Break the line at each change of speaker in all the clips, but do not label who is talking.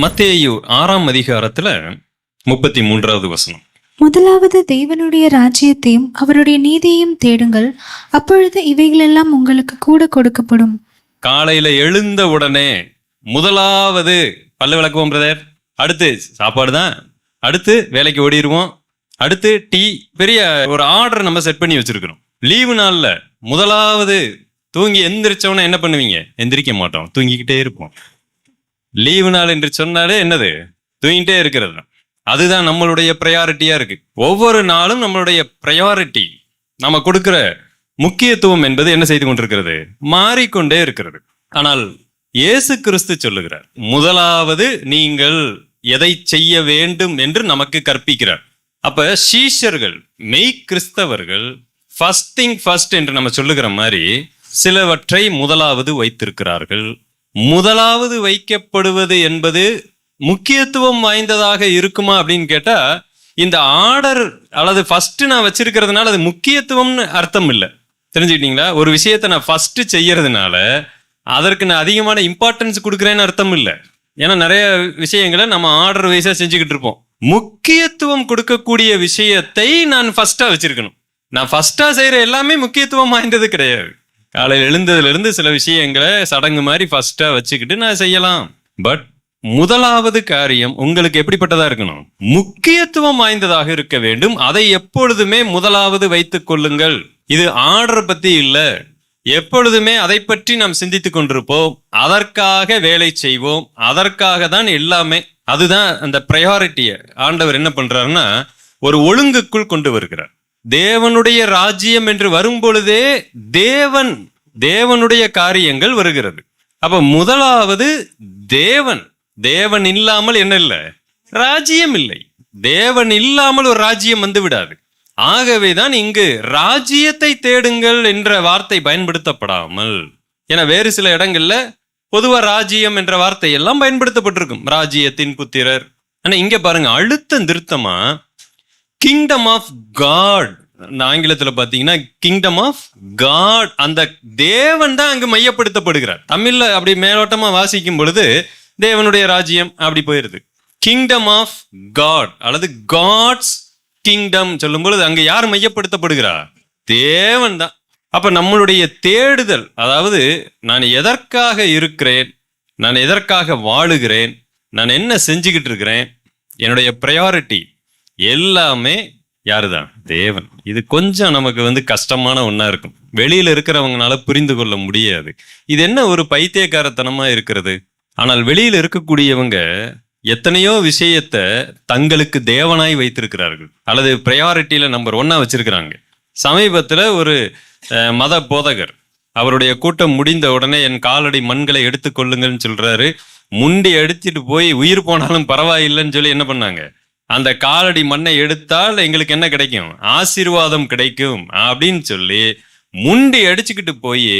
மத்தேயு ஆறாம் அதிகாரத்துல முப்பத்தி மூன்றாவது வசனம்.
முதலாவது தேவனுடைய ராஜ்யத்தையும் அவருடைய நீதியையும் தேடுங்கள். அப்பொழுது இவைகளெல்லாம் உங்களுக்கு கூட கொடுக்கப்படும்.
காலையில எழுந்த உடனே முதலாவது பல்லு விளக்குவோம் பிரதர் அடுத்து சாப்பாடு தான். அடுத்து வேலைக்கு ஓடிடுவோம் அடுத்து டீ பெரிய ஒரு ஆர்டர் நம்ம செட் பண்ணி வச்சிருக்கிறோம். லீவு நாள்ல முதலாவது தூங்கி எந்திரிச்சவன என்ன பண்ணுவீங்க? எந்திரிக்க மாட்டோம். தூங்கிக்கிட்டே இருப்போம். லீவு நாள் என்று சொன்னாலே என்னது? தூங்கிட்டே இருக்கிறது. தான் அதுதான் நம்மளுடைய ப்ரையாரிட்டியா இருக்கு. ஒவ்வொரு நாளும் நம்மளுடைய ப்ரையாரிட்டி நம்ம கொடுக்கிற முக்கியத்துவம் என்பது என்ன செய்து கொண்டிருக்கிறது? மாறிக்கொண்டே இருக்கிறது. ஆனால் இயேசு கிறிஸ்து சொல்லுகிறார் முதலாவது நீங்கள் எதை செய்ய வேண்டும் என்று நமக்கு கற்பிக்கிறார். அப்ப சீஷர்கள் மெய் கிறிஸ்தவர்கள் ஃபர்ஸ்ட் திங் ஃபர்ஸ்ட் என்று நம்ம சொல்லுகிற மாதிரி சிலவற்றை முதலாவது வைத்திருக்கிறார்கள். முதலாவது வைக்கப்படுவது என்பது முக்கியத்துவம் வாய்ந்ததாக இருக்குமா அப்படின்னு கேட்டால் இந்த ஆர்டர் அல்லது ஃபர்ஸ்ட் நான் வச்சிருக்கிறதுனால அது முக்கியத்துவம்னு அர்த்தம் இல்லை. தெரிஞ்சுக்கிட்டீங்களா? ஒரு விஷயத்தை நான் ஃபர்ஸ்ட் செய்யறதுனால அதற்கு நான் அதிகமான இம்பார்ட்டன்ஸ் கொடுக்குறேன்னு அர்த்தம் இல்லை. ஏன்னா நிறைய விஷயங்களை நம்ம ஆர்டர் வைஸாக செஞ்சுக்கிட்டு இருப்போம். முக்கியத்துவம் கொடுக்கக்கூடிய விஷயத்தை நான் ஃபஸ்ட்டாக வச்சிருக்கணும். நான் ஃபஸ்ட்டாக செய்கிற எல்லாமே முக்கியத்துவம் வாய்ந்தது கிடையாது. காலையில் எழுந்ததுலேருந்து சில விஷயங்களை சடங்கு மாதிரி ஃபஸ்ட்டாக வச்சுக்கிட்டு நான் செய்யலாம். பட் முதலாவது காரியம் உங்களுக்கு எப்படிப்பட்டதா இருக்கணும்? முக்கியத்துவம் வாய்ந்ததாக இருக்க வேண்டும். அதை எப்பொழுதுமே முதலாவது வைத்துக் கொள்ளுங்கள். இது ஆர்டர் பத்தி இல்ல. எப்பொழுதுமே அதை பற்றி நாம் சிந்தித்து கொண்டிருப்போம். அதற்காக வேலை செய்வோம். அதற்காக தான் எல்லாமே. அதுதான் அந்த ப்ரையாரிட்டியை ஆண்டவர் என்ன பண்றாருன்னா ஒரு ஒழுங்குக்குள் கொண்டு வருகிறார். தேவனுடைய ராஜ்யம் என்று வரும் பொழுதே தேவன் தேவனுடைய காரியங்கள் வருகிறது. அப்ப முதலாவது தேவன். தேவன் இல்லாமல் என்ன இல்லை? ராஜ்யம் இல்லை. தேவன் இல்லாமல் ஒரு ராஜ்யம் வந்து விடாது. ஆகவேதான் இங்கு ராஜ்யத்தை தேடுங்கள் என்ற வார்த்தை பயன்படுத்தப்படாமல். என வேறு சில இடங்கள்ல பொதுவா ராஜ்யம் என்ற வார்த்தை எல்லாம் பயன்படுத்தப்பட்டிருக்கும். ராஜ்யத்தின் புத்திரர். ஆனா இங்க பாருங்க அழுத்தம் திருத்தமா கிங்டம் ஆஃப் காட் ஆங்கிலத்தில் பார்த்தீங்கன்னா கிங்டம் ஆஃப் காட் அந்த தேவன் தான் அங்கு மையப்படுத்தப்படுகிறார். தமிழில் அப்படி மேலோட்டமாக வாசிக்கும் பொழுது தேவனுடைய ராஜ்யம் அப்படி போயிருது. கிங்டம் ஆஃப் காட் அல்லது காட்ஸ் கிங்டம் சொல்லும் பொழுது அங்கே யார் மையப்படுத்தப்படுகிறார்? தேவன் தான். அப்போ நம்மளுடைய தேடுதல் அதாவது நான் எதற்காக இருக்கிறேன் நான் எதற்காக வாழுகிறேன் நான் என்ன செஞ்சுக்கிட்டு இருக்கிறேன் என்னுடைய ப்ரையாரிட்டி எல்லாமே யாரு தான் தேவன். இது கொஞ்சம் நமக்கு வந்து கஷ்டமான ஒன்றா இருக்கும். வெளியில் இருக்கிறவங்களால புரிந்து கொள்ள முடியாது. இது என்ன ஒரு பைத்தியக்காரத்தனமாக இருக்கிறது? ஆனால் வெளியில் இருக்கக்கூடியவங்க எத்தனையோ விஷயத்த தங்களுக்கு தேவனாய் வைத்திருக்கிறார்கள். அல்லது ப்ரையாரிட்டியில் நம்பர் ஒன்னாக வச்சிருக்கிறாங்க. சமீபத்தில் ஒரு மத போதகர் அவருடைய கூட்டம் முடிந்த உடனே என் காலடி மண்களை எடுத்துக்கொள்ளுங்கன்னு சொல்கிறாரு முண்டி அடிச்சிட்டு போய் உயிர் போனாலும் பரவாயில்லைன்னு சொல்லி என்ன பண்ணாங்க? அந்த காலடி மண்ணை எடுத்தால் எங்களுக்கு என்ன கிடைக்கும்? ஆசீர்வாதம் கிடைக்கும் அப்படின்னு சொல்லி முண்டி அடிச்சுக்கிட்டு போய்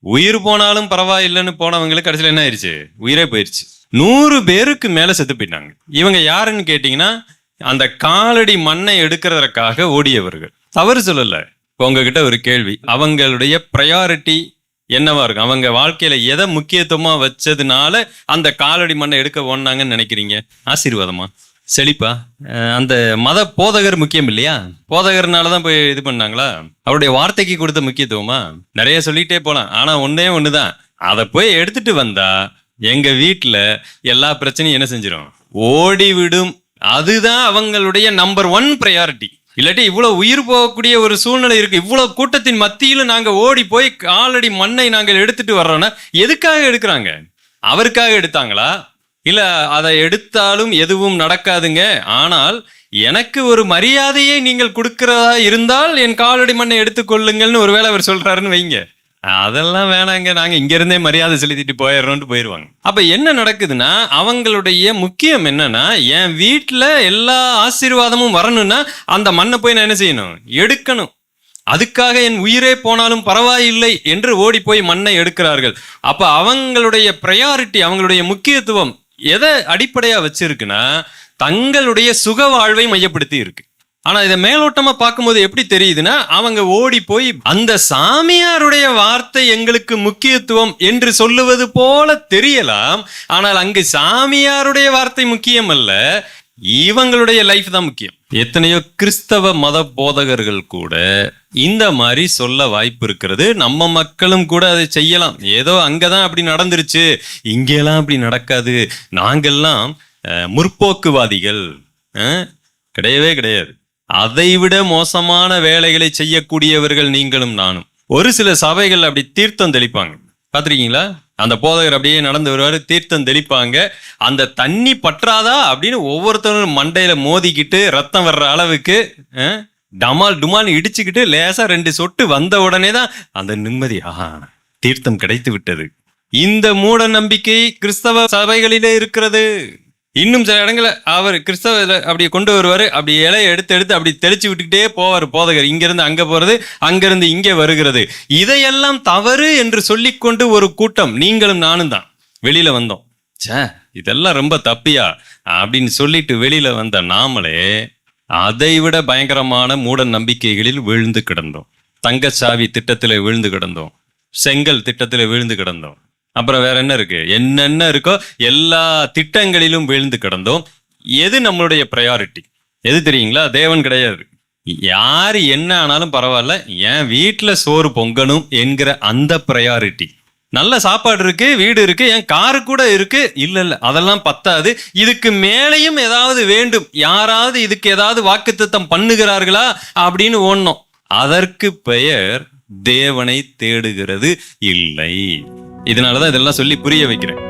உயிர் போனாலும் பரவாயில்லைன்னு போனவங்களுக்கு கடைசியில் என்ன ஆயிடுச்சு உயிரே போயிடுச்சு நூறு பேருக்கு மேலே செத்து போயிட்டாங்க. இவங்க யாருன்னு கேட்டிங்கன்னா அந்த காலடி மண்ணை எடுக்கிறதற்காக ஓடியவர்கள். தவறு சொல்லலை. இப்போ உங்ககிட்ட ஒரு கேள்வி. அவங்களுடைய ப்ரையாரிட்டி என்னவா இருக்கும்? அவங்க வாழ்க்கையில எதை முக்கியத்துவமா வச்சதுனால அந்த காலடி மண்ணை எடுக்க ஓடினாங்கன்னு நினைக்கிறீங்க? ஆசீர்வாதமா? செழிப்பா? அந்த மத போதகர் முக்கியம் இல்லையா? போதகர்னால தான் போய் இது பண்ணாங்களா? அவருடைய வார்த்தைக்கு கொடுத்த முக்கியத்துவமா? நிறைய சொல்லிட்டே போலாம். ஆனா ஒண்ணே ஒண்ணுதான். அதை போய் எடுத்துட்டு வந்தா எங்க வீட்டில் எல்லா பிரச்சனையும் என்ன செஞ்சிடும் ஓடிவிடும். அதுதான் அவங்களுடைய நம்பர் ஒன் ப்ரையாரிட்டி இல்லாட்டி இவ்வளோ உயிர் போகக்கூடிய ஒரு சூழ்நிலை இருக்கு. இவ்வளோ கூட்டத்தின் மத்தியில் நாங்கள் ஓடி போய் காலடி மண்ணை நாங்கள் எடுத்துட்டு வர்றோன்னா எதுக்காக எடுக்கிறாங்க? அவருக்காக எடுத்தாங்களா? இல்லை அதை எடுத்தாலும் எதுவும் நடக்காதுங்க. ஆனால் எனக்கு ஒரு மரியாதையை நீங்கள் கொடுக்கிறதா இருந்தால் என் காலடி மண்ணை எடுத்துக்கொள்ளுங்கள்னு ஒருவேளை அவர் சொல்றாருன்னு வைங்க. அதெல்லாம் வேணாங்க. நாங்க இங்க இருந்தே மரியாதை செலுத்திட்டு போயிடுறோம்னு போயிருவாங்க. அப்ப என்ன நடக்குதுன்னா அவங்களுடைய முக்கியம் என்னன்னா என் வீட்டில் எல்லா ஆசீர்வாதமும் வரணும்னா அந்த மண்ணை போய் நான் என்ன செய்யணும்? எடுக்கணும். அதுக்காக என் உயிரே போனாலும் பரவாயில்லை என்று ஓடி போய் மண்ணை எடுக்கிறார்கள். அப்ப அவங்களுடைய ப்ரையாரிட்டி அவங்களுடைய முக்கியத்துவம் எதை அடிப்படையாக வச்சிருக்குன்னா தங்களுடைய சுக வாழ்வை மையப்படுத்தி இருக்கு ஆனா இதை மேலோட்டமா பார்க்கும்போது எப்படி தெரியுதுன்னா அவங்க ஓடி போய் அந்த சாமியாருடைய வார்த்தை எங்களுக்கு முக்கியத்துவம் என்று சொல்லுவது போல தெரியலாம். ஆனால் அங்கு சாமியாருடைய வார்த்தை முக்கியம் அல்ல இவங்களுடைய லைஃப் தான் முக்கியம். எத்தனையோ கிறிஸ்தவ மத போதகர்கள் கூட இந்த மாதிரி சொல்ல வாய்ப்பு இருக்கிறது. நம்ம மக்களும் கூட அதை செய்யலாம். ஏதோ அங்கதான் அப்படி நடந்துருச்சு. இங்கெல்லாம் அப்படி நடக்காது. நாங்கெல்லாம் முற்போக்குவாதிகள். கிடையவே கிடையாது. அதைவிட மோசமான வேலைகளை செய்யக்கூடியவர்கள் நீங்களும் நானும். ஒரு சில சபைகள் அப்படி தீர்த்தம் தெளிப்பாங்க. பார்த்துருக்கீங்களா? அந்த போதகர் அப்படியே நடந்து வருவார் தீர்த்தம் தெளிப்பாங்க. அந்த தண்ணி பற்றாதா அப்படின்னு ஒவ்வொருத்தரும் மண்டையில் மோதிக்கிட்டு ரத்தம் வர்ற அளவுக்கு டமால் டுமால் இடிச்சுக்கிட்டு லேசாக ரெண்டு சொட்டு வந்த உடனே தான் அந்த நிம்மதி ஆஹா தீர்த்தம் கிடைத்து விட்டது. இந்த மூட நம்பிக்கை கிறிஸ்தவ சபைகளிலே இருக்கிறது. இன்னும் சில இடங்களை அவர் கிறிஸ்தவ அப்படி கொண்டு வருவாரு. அப்படி இலையை எடுத்து எடுத்து அப்படி தெளிச்சு விட்டுக்கிட்டே போவார் போதகர். இங்கிருந்து அங்க போறது அங்கிருந்து இங்கே வருகிறது. இதையெல்லாம் தவறு என்று சொல்லிக்கொண்டு ஒரு கூட்டம். நீங்களும் நானும் தான். வெளியில் வந்தோம். ச்சே இதெல்லாம் ரொம்ப தப்பியா? அப்படின்னு சொல்லிட்டு வெளியில வந்த நாமளே அதைவிட பயங்கரமான மூட நம்பிக்கைகளில் விழுந்து கிடந்தோம். தங்கச்சாவி திட்டத்துல விழுந்து கிடந்தோம். செங்கல் திட்டத்துல விழுந்து கிடந்தோம். அப்புறம் வேற என்ன இருக்கு? என்னென்ன இருக்கோ எல்லா திட்டங்களிலும் விழுந்து கிடந்தோம். எது நம்மளுடைய ப்ரையாரிட்டி எது தெரியுங்களா? தேவன் கிடையாது. யார் என்ன ஆனாலும் பரவாயில்ல என் வீட்டில் சோறு பொங்கணும் என்கிற அந்த ப்ரையாரிட்டி நல்ல சாப்பாடு இருக்கு வீடு இருக்கு என் காரு கூட இருக்கு. இல்ல இல்ல அதெல்லாம் பத்தாது. இதுக்கு மேலேயும் ஏதாவது வேண்டும். யாராவது இதுக்கு ஏதாவது வாக்குத்தத்தம் பண்ணுகிறார்களா அப்படின்னு ஓடணும். அதற்கு பெயர் தேவனை தேடுகிறது இல்லை. இதனாலதான் இதெல்லாம் சொல்லி புரிய வைக்கிறேன்.